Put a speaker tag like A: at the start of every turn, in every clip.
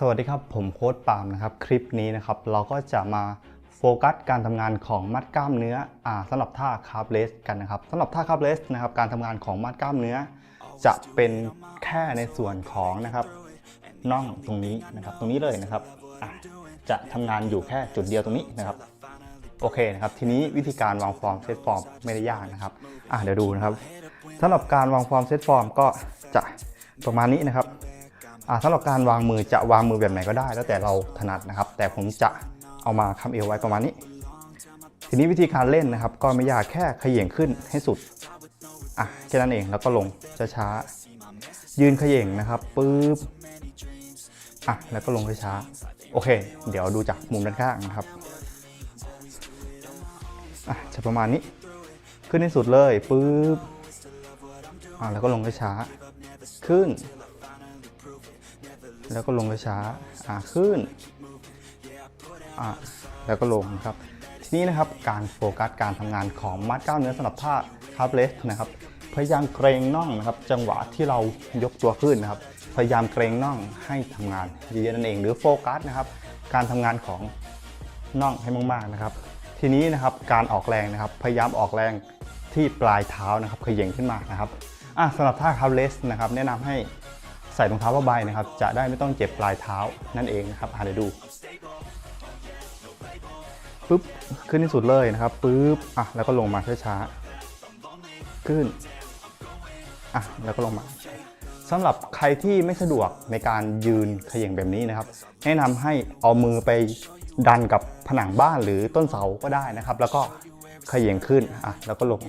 A: สวัสดีครับ ผมโค้ดปามนะครับ คลิปนี้นะครับเราก็จะมาโฟกัสการทำงานของมัดกล้ามเนื้ออ่าสำหรับท่าคาร์บเลสกันนะครับสำหรับท่าคาร์บเลสนะครับการทำงานของมัดกล้ามเนื้อ จะเป็นแค่ในส่วนของนะครับน่องตรงนี้นะครับ ตรงนี้เลยนะครับจะทำงานอยู่แค่จุดเดียวตรงนี้นะครับโอเคนะครับทีนี้วิธีการวางฟอร์มเซตฟอร์มไม่ได้ยากนะครับอะเดี๋ยวดูนะครับสำหรับการวางฟอร์มเซตฟอร์มก็จะประมาณนี้นะครับ สำหรับการวางมือจะวางมือแบบไหนก็ได้ แล้วแต่เราถนัดนะครับ แต่ผมจะเอามาคำเอวไว้ประมาณนี้ ทีนี้วิธีการเล่นนะครับ ก็ไม่ยากแค่ขย่งขึ้นให้สุดอะแค่นั้นเองแล้วก็ลงช้าๆยืนขย่งนะครับปึ๊บอะแล้วก็ลงช้าๆโอเค เดี๋ยวดูจากมุมด้านข้างนะครับอะจะประมาณนี้ขึ้นให้สุดเลยปึ๊บอะแล้วก็ลงช้าๆขึ้น แล้วก็ลงช้าอ่าขึ้นอ่าแล้วก็ลงครับ ทีนี้นะครับการโฟกัสการทำงานของมัดกล้ามเนื้อสำหรับท่าคาร์บเลสนะครับพยายามเกรงน่องนะครับ จังหวะที่เรายกตัวขึ้นนะครับ พยายามเกรงน่องให้ทำงานเยอะๆนั่นเอง หรือโฟกัสนะครับ การทำงานของน่องให้มากๆนะครับ ทีนี้นะครับการออกแรงนะครับ พยายามออกแรงที่ปลายเท้านะครับเขย่งขึ้นมานะครับอะสำหรับท่าคาร์บเลสนะครับ แนะนำให้ ใส่รองเท้าผ้าใบนะครับ จะได้ไม่ต้องเจ็บปลายเท้านั่นเองนะครับอะเดี๋ยวดูปุ๊บขึ้นที่สุดเลยนะครับปุ๊บอะแล้วก็ลงมาช้าๆขึ้นอะแล้วก็ลงมาสำหรับใครที่ไม่สะดวกในการยืนเขย่งแบบนี้นะครับ แนะนำให้เอามือไปดันกับผนังบ้านหรือต้นเสาก็ได้นะครับ แล้วก็เขย่งขึ้นอะแล้วก็ลง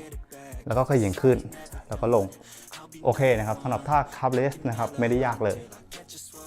A: แล้วก็เขย่งขึ้น แล้วก็ลง โอเคนะครับสำหรับท่าคาร์บเลสนะครับไม่ได้ยากเลย